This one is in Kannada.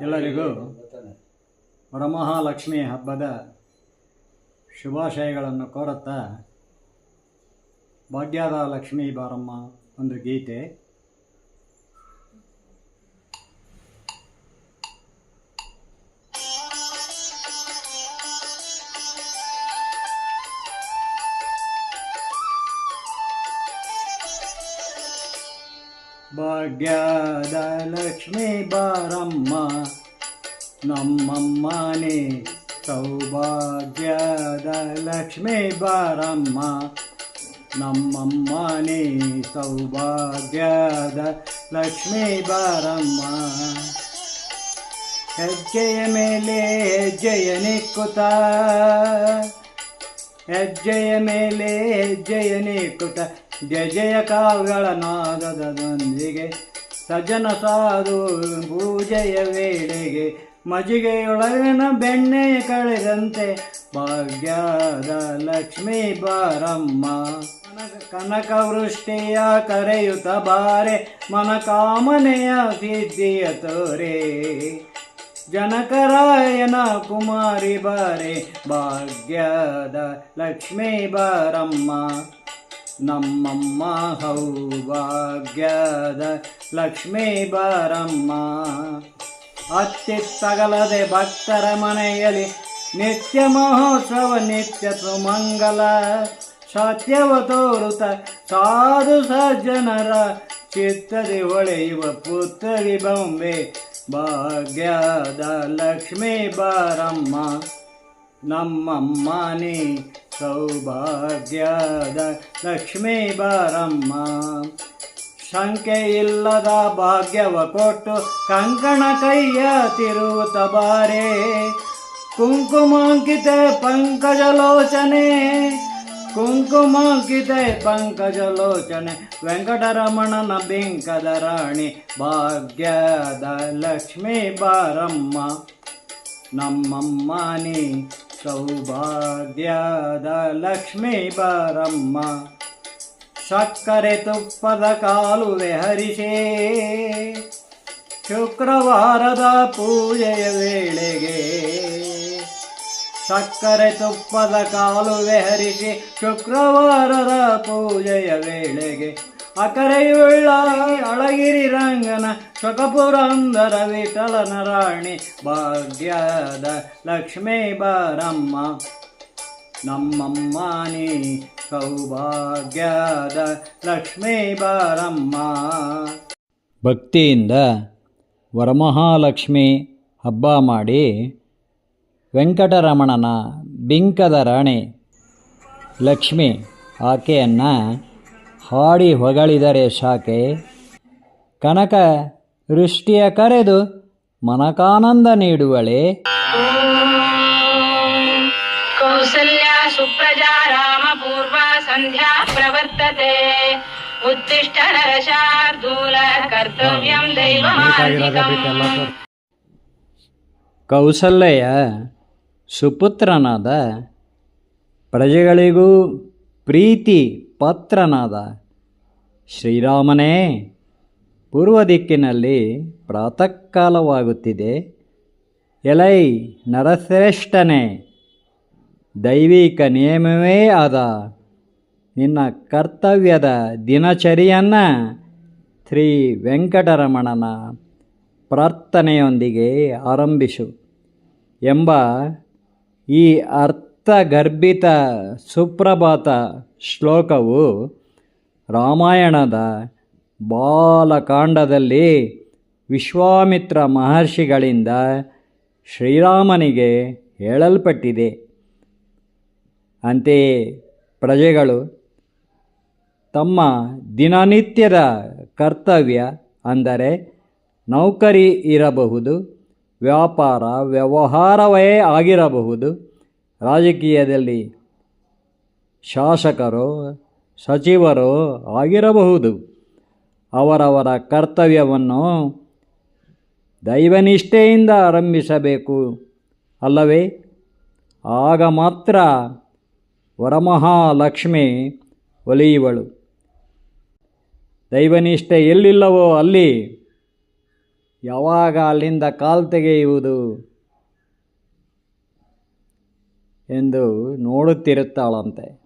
ಎಲ್ಲರಿಗೂ ವರಮಹಾಲಕ್ಷ್ಮಿ ಹಬ್ಬದ ಶುಭಾಶಯಗಳನ್ನು ಕೋರುತ್ತಾ ಭಾಗ್ಯದ ಲಕ್ಷ್ಮೀ ಬಾರಮ್ಮ ಒಂದು ಗೀತೆ. ಭಾಗ್ಯದ ಲಕ್ಷ್ಮೀ ಬಾರಮ್ಮ, ನಮ್ಮಮ್ಮನೇ ಸೌಭಾಗ್ಯದ ಲಕ್ಷ್ಮೀ ಬಾರಮ್ಮ, ನಮ್ಮಮ್ಮನೇ ಸೌಭಾಗ್ಯದ ಲಕ್ಷ್ಮೀ ಬಾರಮ್ಮ. ಹೆಜ್ಜೆಯ ಮೇಲೆ ಹೆಜ್ಜೆಯ ನಿಕ್ಕುತ, ಹೆಜ್ಜೆಯ ಮೇಲೆ ಹೆಜ್ಜೆಯ ನಿಕ್ಕುತ್ತ ಜಯ ಜಯ ಕಾವ್ಯಗಳ ನಾಗದೊಂದಿಗೆ ಸಜ್ಜನ ಸಾಧು ಪೂಜೆಯ ವೇಳೆಗೆ ಮಜಿಗೆಯೊಳಗಿನ ಬೆಣ್ಣೆಯ ಕಳೆದಂತೆ, ಭಾಗ್ಯದ ಲಕ್ಷ್ಮೀ ಬಾರಮ್ಮ. ಕನಕ ಕನಕ ವೃಷ್ಟಿಯ ಕರೆಯುತ್ತ ಬಾರೆ, ಮನಕಾಮನೆಯ ಸಿದ್ಧಿಯ ತೋರೆ. ಜನಕರಾಯನ ಕುಮಾರಿ ಬಾರೆ, ಭಾಗ್ಯದ ಲಕ್ಷ್ಮೀ ಬಾರಮ್ಮ. ನಮ್ಮಮ್ಮ ಹೌಭಾಗ್ಯದ ಲಕ್ಷ್ಮೀ ಬಾರಮ್ಮ. ಅತ್ತಿತ್ತಗಲದೆ ಭಕ್ತರ ಮನೆಯಲ್ಲಿ ನಿತ್ಯ ಮಹೋತ್ಸವ, ನಿತ್ಯ ಸುಮಂಗಲ. ಸತ್ಯವ ತೋರುತ ಸಾಧು ಸಜ್ಜನರ ಚಿತ್ತದಿ ಹೊಳೆಯುವ ಪುತ್ತರಿ ಬೊಂಬೆ. ಭಾಗ್ಯದ ಲಕ್ಷ್ಮೀ ಬಾರಮ್ಮ. ನಮ್ಮಮ್ಮನೇ ಸೌಭಾಗ್ಯದ ಲಕ್ಷ್ಮೀ ಬಾರಮ್ಮ. ಶಂಕೆ ಇಲ್ಲದ ಭಾಗ್ಯವ ಕೊಟ್ಟು ಕಂಕಣ ಕೈಯ ತಿರುವುತ ಬಾರೆ. ಕುಂಕುಮಾಂಕಿತೆ ಪಂಕಜಲೋಚನೆ ಕುಂಕುಮಾಂಕಿತೆ ಪಂಕಜಲೋಚನೆ, ವೆಂಕಟರಮಣನ ಬಿಂಕದ ರಾಣಿ ಭಾಗ್ಯದ ಲಕ್ಷ್ಮೀ ಬಾರಮ್ಮ. ನಮ್ಮಮ್ಮನೇ ಸೌಭಾಗ್ಯದ ಲಕ್ಷ್ಮೀ ಪರಮ್ಮ, ಸಕ್ಕರೆ ತುಪ್ಪದ ಕಾಲುವೆ ಹರಿಸೇ, ಶುಕ್ರವಾರದ ಪೂಜೆಯ ವೇಳೆಗೆ ಸಕ್ಕರೆ ತುಪ್ಪದ ಕಾಲು ಹರಿಸಿ ಶುಕ್ರವಾರದ ಪೂಜೆಯ ವೇಳೆಗೆ ಅಕರೆಯುಳ್ಳ ಅಳಗಿರಿ ರಂಗನ ಸ್ವಕಪುರಂದರ ವಿಠಲನ ರಾಣಿ ಭಾಗ್ಯದ ಲಕ್ಷ್ಮೀ ಬಾರಮ್ಮ. ನಮ್ಮಮ್ಮಾನಿ ಸೌಭಾಗ್ಯದ ಲಕ್ಷ್ಮೀ ಬಾರಮ್ಮ. ಭಕ್ತಿಯಿಂದ ವರಮಹಾಲಕ್ಷ್ಮಿ ಹಬ್ಬ ಮಾಡಿ ವೆಂಕಟರಮಣನ ಬಿಂಕದ ರಾಣಿ ಲಕ್ಷ್ಮಿ ಆಕೆಯನ್ನು ಹಾಡಿ ಹೊಗಳಿದರೆ ಶಾಖೆ ಕನಕ ವೃಷ್ಟಿಯ ಕರೆದು ಮನಕಾನಂದ ನೀಡುವಳೆ. ಕೌಸಲ್ಯ ಸುಪ್ರಜಾ ರಾಮ ಪೂರ್ವ ಸಂಧ್ಯಾ ಪ್ರವರ್ತತೆ. ಉತ್ತಿಷ್ಟ ನರಶಾರ್ದೂಲ ಕರ್ತವ್ಯಂ ದೈವ ಕೌಸಲ್ಯ ಸುಪುತ್ರನಾದ ಪ್ರಜೆಗಳಿಗೂ ಪ್ರೀತಿ ಪತ್ರನಾದ ಶ್ರೀರಾಮನೇ, ಪೂರ್ವ ದಿಕ್ಕಿನಲ್ಲಿ ಪ್ರಾತಃ ಕಾಲವಾಗುತ್ತಿದೆ ಎಲೈ ನರಶ್ರೇಷ್ಠನೇ, ದೈವಿಕ ನಿಯಮವೇ ಆದ ನಿನ್ನ ಕರ್ತವ್ಯದ ದಿನಚರಿಯನ್ನು ಶ್ರೀ ವೆಂಕಟರಮಣನ ಪ್ರಾರ್ಥನೆಯೊಂದಿಗೆ ಆರಂಭಿಸು ಎಂಬ ಈ ಅರ್ಥಗರ್ಭಿತ ಸುಪ್ರಭಾತ ಶ್ಲೋಕವು ರಾಮಾಯಣದ ಬಾಲಕಾಂಡದಲ್ಲಿ ವಿಶ್ವಾಮಿತ್ರ ಮಹರ್ಷಿಗಳಿಂದ ಶ್ರೀರಾಮನಿಗೆ ಹೇಳಲ್ಪಟ್ಟಿದೆ. ಅಂತೆಯೇ ಪ್ರಜೆಗಳು, ತಮ್ಮ ದಿನನಿತ್ಯದ ಕರ್ತವ್ಯ ಅಂದರೆ ನೌಕರಿ ಇರಬಹುದು, ವ್ಯಾಪಾರ ವ್ಯವಹಾರವೇ ಆಗಿರಬಹುದು ರಾಜಕೀಯದಲ್ಲಿ ಶಾಸಕರು, ಸಚಿವರು ಆಗಿರಬಹುದು. ಅವರವರ ಕರ್ತವ್ಯವನ್ನು ದೈವನಿಷ್ಠೆಯಿಂದ ಆರಂಭಿಸಬೇಕು. ಅಲ್ಲವೇ? ಆಗ ಮಾತ್ರ ವರಮಹಾಲಕ್ಷ್ಮಿ ಒಲಿಯುವಳು. ದೈವನಿಷ್ಠೆ ಎಲ್ಲಿಲ್ಲವೋ ಅಲ್ಲಿ ಯಾವಾಗ ಅಲ್ಲಿಂದ ಕಾಲು ತೆಗೆಯುವುದು? ಎಂದು ನೋಡುತ್ತಿರುತ್ತಾಳಂತೆ.